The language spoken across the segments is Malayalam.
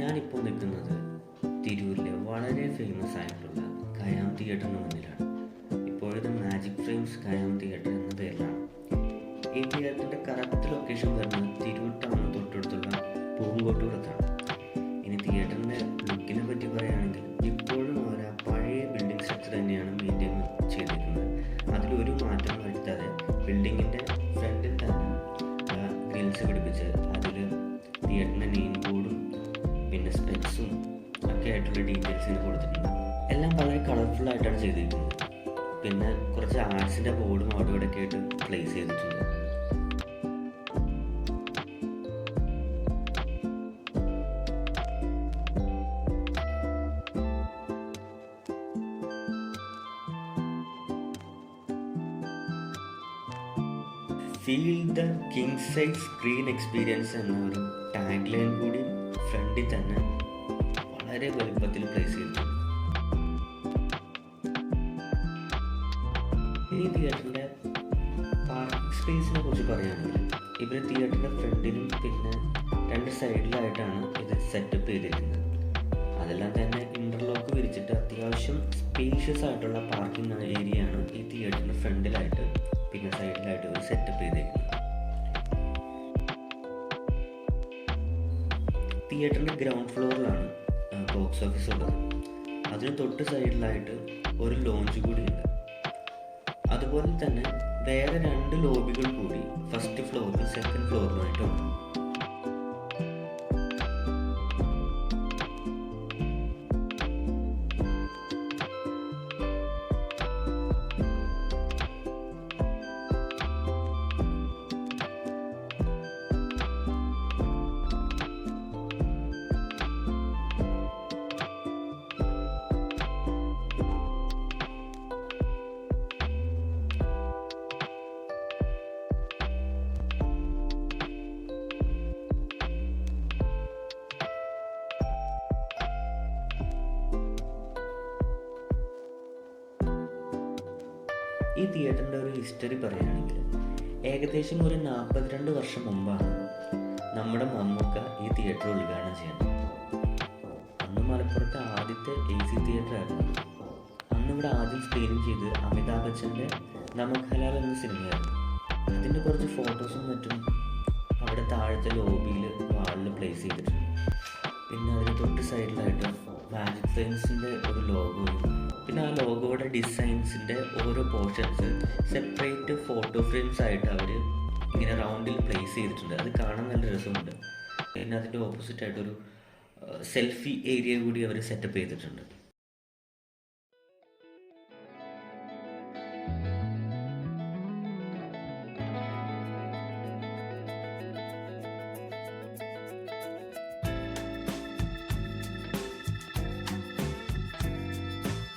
ഞാനിപ്പോൾ നിൽക്കുന്നത് തിരൂരിലെ വളരെ ഫേമസ് ആയിട്ടുള്ള കയാം തിയേറ്ററിന് മുന്നിലാണ്. ഇപ്പോഴത്തെ മാജിക് ഫ്രെയിംസ് കയാം തിയേറ്റർ എന്ന പേരിലാണ്. ഈ തിയേറ്ററിന്റെ കറക്റ്റ് ലൊക്കേഷൻ വരുന്നത് തിരൂർ ടൗണിന് തൊട്ടടുത്തുള്ള പൂങ്കോട്ടുപുറത്താണ് ഇനി തിയേറ്ററിന്റെ ലുക്കിനെ പറ്റി പറയുകയാണെങ്കിൽ ഇപ്പോഴും അവർ ആ പഴയ ബിൽഡിംഗ് സ്ട്രക്ചർ തന്നെയാണ് ആയിട്ടാണ് ചെയ്തിരിക്കുന്നത്. പിന്നെ കുറച്ച് ആർട്സിന്റെ ബോർഡും അവിടെ ഇവിടെയൊക്കെ ആയിട്ട് പ്ലേസ് ചെയ്തിട്ടുണ്ട്. Feel the king size screen experience എന്ന ഒരു ടാഗ് ലൈൻ കൂടി ഫ്രണ്ടിൽ തന്നെ വളരെ വലുപ്പത്തിൽ പ്ലേസ് ചെയ്തിട്ടുണ്ട്. ഈ തിയേറ്ററിന്റെ പാർക്കിംഗ് സ്പേസിനെ കുറിച്ച് പറയുകയാണെങ്കിൽ ഇവർ തിയേറ്ററിന്റെ ഫ്രണ്ടിലും പിന്നെ രണ്ട് സൈഡിലായിട്ടാണ് ഇത് സെറ്റപ്പ് ചെയ്തിരിക്കുന്നത്. അതെല്ലാം തന്നെ ഇന്റർലോക്ക് വിരിച്ചിട്ട് അത്യാവശ്യം സ്പേഷ്യസ് ആയിട്ടുള്ള പാർക്കിംഗ് ഏരിയയാണ് ഈ തിയേറ്ററിന്റെ ഫ്രണ്ടിലായിട്ട് പിന്നെ സൈഡിലായിട്ട് ഒരു സെറ്റപ്പ് ചെയ്തിരിക്കുന്നത്. തിയേറ്ററിന്റെ ഗ്രൗണ്ട് ഫ്ലോറിലാണ് ബോക്സ് ഓഫീസ് ഉള്ളത്. അതിന് തൊട്ട് സൈഡിലായിട്ട് ഒരു ലോഞ്ച് കൂടി ഉണ്ട്. അതുപോലെ തന്നെ വേറെ രണ്ട് ലോബികൾ കൂടി ഫസ്റ്റ് ഫ്ലോറിലും സെക്കൻഡ് ഫ്ലോറിലുമായിട്ടുണ്ട് ഈ തിയേറ്ററിന്റെ ഒരു ഹിസ്റ്ററി പറയുകയാണെങ്കിൽ ഏകദേശം ഒരു നാൽപ്പത്തിരണ്ട് വർഷം മുമ്പാണ് നമ്മുടെ മമ്മൂക്ക ഈ തിയേറ്റർ ഉദ്ഘാടനം ചെയ്യുന്നത്. അന്ന് മലപ്പുറത്തെ ആദ്യത്തെ എ സി തിയേറ്റർ ആയിരുന്നു. അന്ന് ഇവിടെ ആദ്യം സ്ക്രീനിങ് ചെയ്ത് അമിതാഭ് ബച്ചന്റെ നമക് ഹലാൽ എന്ന സിനിമയായിരുന്നു. അതിന്റെ കുറച്ച് ഫോട്ടോസും മറ്റും അവിടെ താഴത്തെ ലോബിയിൽ വാളിൽ പ്ലേസ് ചെയ്തിട്ടുണ്ട്. പിന്നെ അതിന് തൊട്ട് സൈഡിലായിട്ട് മാജിക് ഫ്രെയിംസിന്റെ ഒരു ലോഗോയും പിന്നെ ആ ലോഗോയുടെ ഡിസൈൻസിന്റെ ഓരോ പോർഷൻസ് സെപ്പറേറ്റ് ഫോട്ടോ ഫ്രെയിംസ് ആയിട്ട് അവർ ഇങ്ങനെ റൗണ്ടിൽ പ്ലേസ് ചെയ്തിട്ടുണ്ട്. അത് കാണാൻ നല്ല രസമുണ്ട്. പിന്നെ അതിന്റെ ഓപ്പോസിറ്റ് ആയിട്ടൊരു സെൽഫി ഏരിയ കൂടി അവർ സെറ്റപ്പ് ചെയ്തിട്ടുണ്ട്.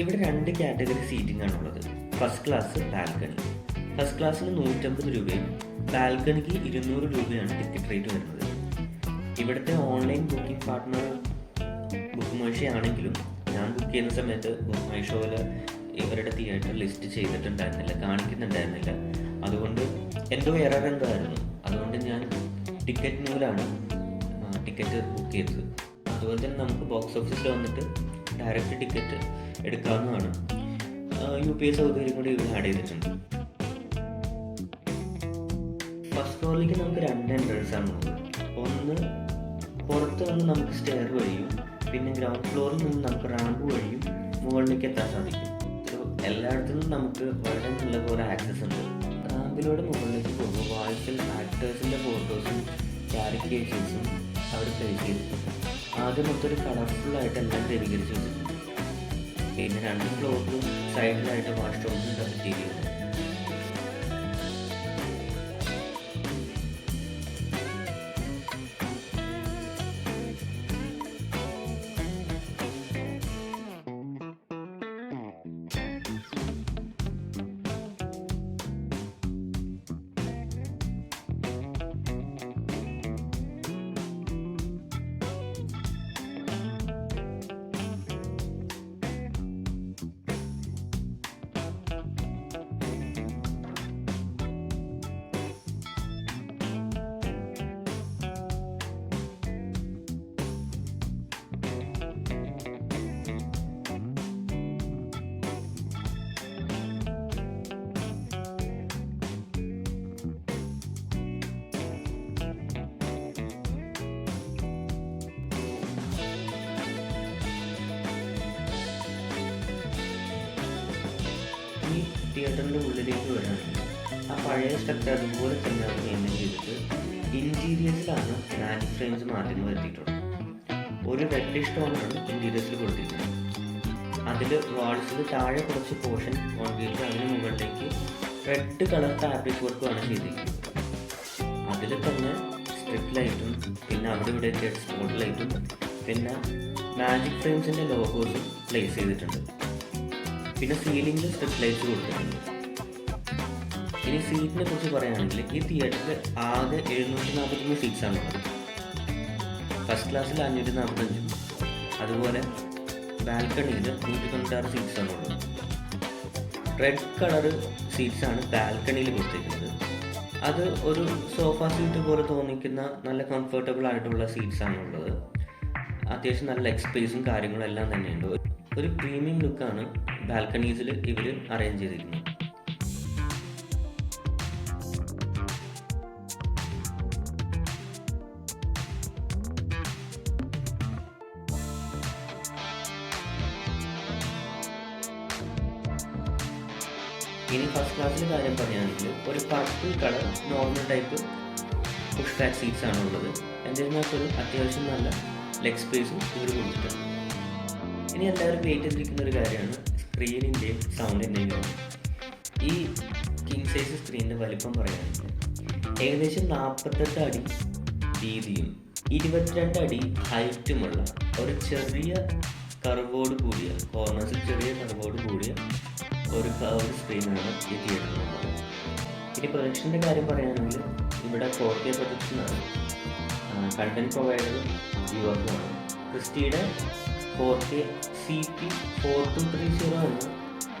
ഇവിടെ രണ്ട് കാറ്റഗറി സീറ്റിംഗ് ആണുള്ളത്. ഫസ്റ്റ് ക്ലാസ് ബാൽക്കണി ഫസ്റ്റ് ക്ലാസ്സിന് നൂറ്റമ്പത് രൂപയും ബാൽക്കണിക്ക് ഇരുന്നൂറ് രൂപയാണ് ടിക്കറ്റ് റേറ്റ് വരുന്നത്. ഇവിടുത്തെ online booking partner book my ആണെങ്കിലും ഞാൻ ബുക്ക് ചെയ്യുന്ന സമയത്ത് ബുക്ക് മൈ ഇവരുടെ തിയേറ്റർ ലിസ്റ്റ് ചെയ്തിട്ടുണ്ടായിരുന്നില്ല കാണിക്കുന്നുണ്ടായിരുന്നില്ല. അതുകൊണ്ട് എന്തോ എറർ എന്തോ ആയിരുന്നു അതുകൊണ്ട് ഞാൻ ടിക്കറ്റ് നൂലാണ് ടിക്കറ്റ് ബുക്ക് ചെയ്തത്. അതുപോലെ തന്നെ നമുക്ക് ബോക്സ് ഓഫീസിൽ വന്നിട്ട് ഡയറക്റ്റ് ടിക്കറ്റ് എടുക്കാവുന്നതാണ്. യു പി ഐ സൗകര്യം കൂടി ഇവിടെ ആഡ് ചെയ്തിട്ടുണ്ട്. ഫസ്റ്റ് ഫ്ലോറിലേക്ക് നമുക്ക് രണ്ട് എൻട്രൻസ് ആണ് ഉള്ളത്. ഒന്ന് പുറത്ത് നിന്ന് നമുക്ക് സ്റ്റെയർ വഴിയും പിന്നെ ഗ്രൗണ്ട് ഫ്ലോറിൽ നിന്ന് നമുക്ക് റാമ്പ് വഴിയും മുകളിലേക്ക് എത്താൻ സാധിക്കും. എല്ലായിടത്തു നമുക്ക് വളരെ നല്ല പോലെ ആക്സസ് ഉണ്ട്. റാമ്പിലൂടെ മുകളിലേക്ക് പോകുമ്പോൾ വാൾസിൽ ആക്ടേഴ്സിന്റെ ഫോട്ടോസും ക്യാരക്ടേഴ്സും അവർ പ്ലേസ് ചെയ്തിട്ടുണ്ട് ആദ്യം കളർഫുള്ളായിട്ട് കളർഫുൾ ആയിട്ട് എല്ലാം ക്രമീകരിച്ചു വെച്ചിട്ടുണ്ട്. പിന്നെ രണ്ട് ഫ്ലോറിലും സൈഡിലായിട്ട് വാഷ് റൂമും ഡബിൾ തിയേറ്ററിന്റെ ഉള്ളിലേക്ക് വരാണെങ്കിൽ ആ പഴയ സ്ട്രക്ചർ അതുപോലെ തന്നെ അവർ മെയിന്റെയിൻ ചെയ്തിട്ട് ഇന്റീരിയേഴ്സിലാണ് മാജിക് ഫ്രെയിംസ് മാറ്റങ്ങൾ വരുത്തിയിട്ടുള്ളത് ഒരു റെഡിഷ് ടോണാണ് ഇന്റീരിയേഴ്സിൽ കൊടുത്തിരിക്കുന്നത്. അതിൽ വാൾസിൽ താഴെ കുറച്ച് പോർഷൻ കോൺക്രീറ്റ് അതിന് മുകളിലേക്ക് റെഡ് കളർ ഫാബ്രിക് വർക്കുമാണ് ചെയ്തിരിക്കുന്നത്. അതിൽ തന്നെ സ്ട്രിപ്പ് ലൈറ്റും പിന്നെ അവിടെ ഇവിടെ സ്പോട്ട് ലൈറ്റും പിന്നെ മാജിക് ഫ്രെയിംസിന്റെ ലോഗോസും പ്ലേസ് ചെയ്തിട്ടുണ്ട്. പിന്നെ സീലിംഗിൽ സ്ട്രിപ്പ് ലൈറ്റ്സ് കൊടുത്തിട്ടുണ്ട്. ഇനി സീറ്റിനെ കുറിച്ച് പറയുകയാണെങ്കിൽ ഈ തിയേറ്ററിൽ ആകെ എഴുന്നൂറ്റി ആണ് ഉള്ളത്. ഫസ്റ്റ് ക്ലാസ്സിൽ അഞ്ഞൂറ്റി നാൽപ്പത്തഞ്ചും അതുപോലെ ബാൽക്കണിയിൽ നൂറ്റി തൊണ്ണൂറ്റാറ് ഉള്ളത്. റെഡ് കളർ സീറ്റ്സ് ആണ് ബാൽക്കണിയിൽ കൊടുത്തിരിക്കുന്നത്. അത് ഒരു സോഫ സീറ്റ് പോലെ തോന്നിക്കുന്ന നല്ല കംഫർട്ടബിൾ ആയിട്ടുള്ള സീറ്റ്സ് ആണ് ഉള്ളത്. അത്യാവശ്യം നല്ല എക്സ്പേസും കാര്യങ്ങളും എല്ലാം തന്നെയുണ്ട്. ഒരു പ്രീമിയം ലുക്കാണ് ബാൽക്കണീസിൽ ഇവർ അറേഞ്ച് ചെയ്തിരിക്കുന്നത് ഇനി ഫസ്റ്റ് ക്ലാസ്സിലെ കാര്യം പറയുകയാണെങ്കിൽ ഒരു purple colour normal type push back seats ആണ് ഉള്ളത് എന്നിരുന്നാൽപ്പോലും അത്യാവശ്യം നല്ല ലെഗ് സ്പേസും ഇവർ കൊടുത്തിട്ടുണ്ട്. ഇനി എല്ലാവരും വെയിറ്റ് ചെയ്തിരിക്കുന്ന ഒരു കാര്യമാണ്. സ്ക്രീനിന്റെയും സൗണ്ടിന്റെയും എന്തെങ്കിലും ഈ കിങ് സൈസ് സ്ക്രീനിന്റെ വലിപ്പം പറയുകയാണെങ്കിൽ ഏകദേശം നാൽപ്പത്തെട്ട് അടി വീതിയും ഇരുപത്തിരണ്ട് അടി ഹൈറ്റുമുള്ള ഒരു ചെറിയ കർവോട് കൂടിയ കോർണേഴ്സിൽ ചെറിയ കർവോട് കൂടിയ ഒരു ഒരു സ്ക്രീനാണ് ഈ തിയേറ്ററിലുള്ളത് ഇനി പ്രൊജക്ഷന്റെ കാര്യം പറയുകയാണെങ്കിൽ ഇവിടെ ഫോർ കെ പ്രൊജക്ഷനാണ് കണ്ടന്റ് പ്രൊവൈഡർ യുവർക്കുമാണ് ക്രിസ്റ്റിയുടെ four K C P four two three zero എന്ന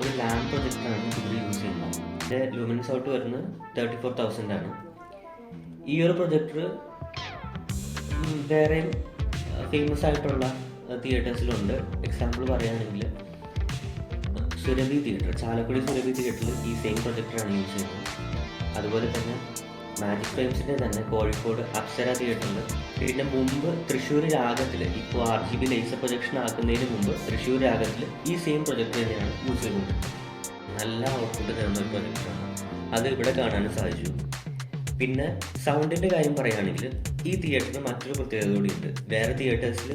ഒരു ലാമ്പ് പ്രൊജക്റ്റാണ് ഇതിൽ യൂസ് ചെയ്യുന്നത്. ഇതിന്റെ ലൂമിനസ് ഔട്ട് വരുന്നത് തേർട്ടി ഫോർ തൗസൻഡ് ആണ്. ഈ ഒരു പ്രൊജക്ടർ വേറെയും ഫേമസ് ആയിട്ടുള്ള തിയേറ്റേഴ്സിലുണ്ട് എക്സാമ്പിൾ പറയുകയാണെങ്കിൽ സുരഭി തിയേറ്റർ ചാലക്കുടി സുരഭി തിയേറ്ററിൽ ഈ സെയിം പ്രൊജക്ടറാണ് യൂസ് ചെയ്യുന്നത്. അതുപോലെ തന്നെ മാജിക് ടൈംസിന്റെ തന്നെ കോഴിക്കോട് അപ്സര തിയേറ്ററിൽ പിന്നെ മുമ്പ് തൃശ്ശൂർ രാഗത്തിൽ ഇപ്പോൾ R G B laser projection ആക്കുന്നതിന് മുമ്പ് തൃശ്ശൂർ രാഗത്തിൽ ഈ സെയിം പ്രൊജക്റ്റ് തന്നെയാണ് യൂസ് നല്ല ഔട്ട്പുട്ട് തരുന്ന ഒരു പ്രൊജക്റ്റാണ് അത് ഇവിടെ കാണാനും സാധിച്ചു. പിന്നെ സൗണ്ടിന്റെ കാര്യം പറയുകയാണെങ്കിൽ ഈ തിയേറ്ററിന് മറ്റൊരു പ്രത്യേകത കൂടിയുണ്ട് വേറെ തിയേറ്റേഴ്സിൽ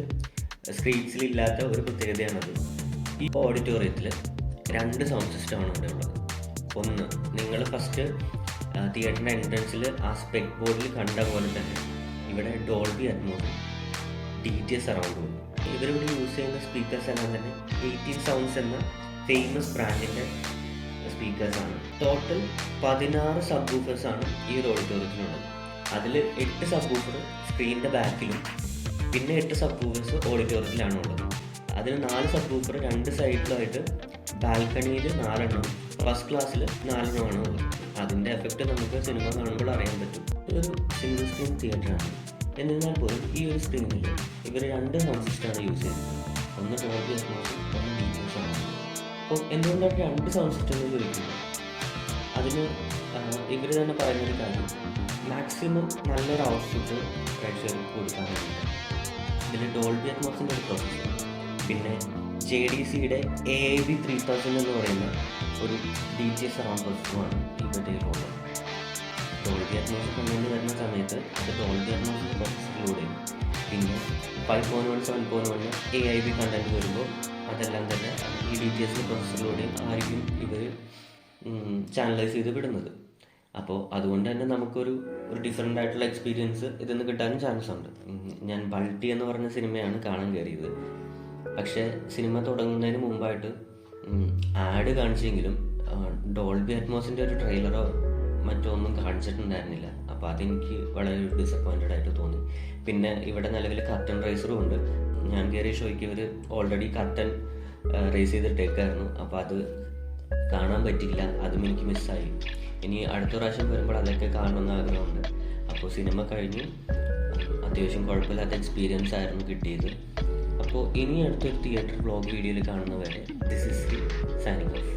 സ്ക്രീൻസിൽ ഇല്ലാത്ത ഒരു പ്രത്യേകതയാണത് ഈ ഓഡിറ്റോറിയത്തിൽ രണ്ട് സൗണ്ട് സിസ്റ്റമാണ് ഇവിടെ ഉള്ളത്. ഒന്ന് നിങ്ങൾ ഫസ്റ്റ് തിയേറ്ററിന്റെ എൻട്രൻസിൽ ആ സ്പെക് ബോർഡിൽ കണ്ട പോലെ തന്നെ ഇവിടെ Dolby Atmos D T S അറൗണ്ടും ഇവരിവിടെ യൂസ് ചെയ്യുന്ന സ്പീക്കേഴ്സ് എല്ലാം തന്നെ എയ്റ്റീൻ സൗണ്ട്സ് എന്ന ഫേമസ് ബ്രാൻഡിന്റെ സ്പീക്കേഴ്സാണ് ടോട്ടൽ പതിനാറ് സബ് ബൂഫേഴ്സാണ് ഈ ഒരു ഓഡിറ്റോറിയത്തിനുള്ളത് അതിൽ എട്ട് സബ് ബൂഫർ സ്ക്രീനിന്റെ ബാക്കിലും പിന്നെ എട്ട് സബ് ബൂഫേഴ്സ് ഓഡിറ്റോറിയത്തിലാണ് ഉള്ളത്. അതിൽ നാല് സബ് ബൂഫർ രണ്ട് സൈഡിലായിട്ട് ബാൽക്കണിയിൽ നാലെണ്ണം ഫസ്റ്റ് ക്ലാസ്സിൽ നാലെണ്ണമാണ് ഉള്ളത്. അതിന്റെ എഫക്റ്റ് നമുക്ക് സിനിമ കാണുമ്പോൾ അറിയാൻ പറ്റും. ഇതൊരു സിംഗിൾ സ്ക്രീൻ തിയേറ്ററാണ് എന്നിരുന്നാൽ പോലും ഈ ഒരു സ്ക്രീനിൽ ഇവർ രണ്ട് സൗണ്ട് സിസ്റ്റമാണ് യൂസ് ചെയ്യുന്നത്. ഒന്ന് ടോപ്പ് അറ്റ്മോസും ഒന്ന് ഡീറ്റെയിൽസ് ആണ് അപ്പോൾ എന്തുകൊണ്ടാണ് രണ്ട് സൗണ്ട് സിസ്റ്റം എന്ന് ചോദിക്കുന്നത്? അതിന് ഇവർ തന്നെ പറയുന്നൊരു കാര്യം. മാക്സിമം നല്ലൊരു ഔട്ട്പുട്ട് പ്രേക്ഷകർക്ക് കൊടുക്കാൻ വേണ്ടിയിട്ട്. ഇതിൽ ഡോൾബി അറ്റ്മോസിന്റെ ഒരു പ്രോസസ്സർ പിന്നെ ജെ ഡി സിയുടെ എ വി ത്രീ തൗസൻഡ് എന്ന് പറയുന്ന ഒരു ഡി ജി എസ് സറൗണ്ട് പ്രോസസ്സറുമാണ് ഇവരുടെ ഉള്ളത് ഡോൾബി അറ്റ്മോസ് കമ്പനി വരുന്ന സമയത്ത് അത് ഡോൾബി അറ്റ്മോസിന്റെ പ്രോസസ്സിലൂടെയും പിന്നെ five point one seven point one A I B content വരുമ്പോൾ അതെല്ലാം തന്നെ ഈ ഡി ടി എസിന്റെ പ്രോസസ്സിലൂടെയും ആയിരിക്കും ഇവർ ചാനലൈസ് ചെയ്ത് വിടുന്നത്. അപ്പോൾ അതുകൊണ്ട് തന്നെ നമുക്കൊരു ഒരു ഡിഫറെന്റ് ആയിട്ടുള്ള എക്സ്പീരിയൻസ് ഇതിൽ നിന്ന് കിട്ടാനും ചാൻസ് ഉണ്ട്. ഞാൻ ബൾട്ടി എന്ന് പറഞ്ഞ സിനിമയാണ് കാണാൻ കയറിയത്. പക്ഷേ സിനിമ തുടങ്ങുന്നതിന് മുമ്പായിട്ട് ആഡ് കാണിച്ചെങ്കിലും ഡോൾബി അറ്റ്മോസിന്റെ ഒരു ട്രെയിലറോ മറ്റോ ഒന്നും കാണിച്ചിട്ടുണ്ടായിരുന്നില്ല. അപ്പോൾ അതെനിക്ക് വളരെ ഡിസപ്പോയിന്റഡ് ആയിട്ട് തോന്നി. പിന്നെ ഇവിടെ നിലവിൽ കർട്ടൻ റേസറും ഉണ്ട്. ഞാൻ കയറിയ ഷോയ്ക്ക് ഇവർ ഓൾറെഡി കർട്ടൻ റേസ് ചെയ്തിട്ടേക്കായിരുന്നു. അപ്പോൾ അത് കാണാൻ പറ്റില്ല അതും എനിക്ക് മിസ്സായി ഇനി അടുത്ത പ്രാവശ്യം വരുമ്പോൾ അതൊക്കെ കാണണമെന്ന് ആഗ്രഹമുണ്ട്. അപ്പോൾ സിനിമ കഴിഞ്ഞ് അത്യാവശ്യം കുഴപ്പമില്ലാത്ത എക്സ്പീരിയൻസ് ആയിരുന്നു കിട്ടിയത്. അപ്പോൾ ഇനി അടുത്തൊരു തിയേറ്റർ ബ്ലോഗ് വീഡിയോയിൽ കാണുന്നവരെ ദിസ് ഇസ് സൈനിങ് ഓഫ്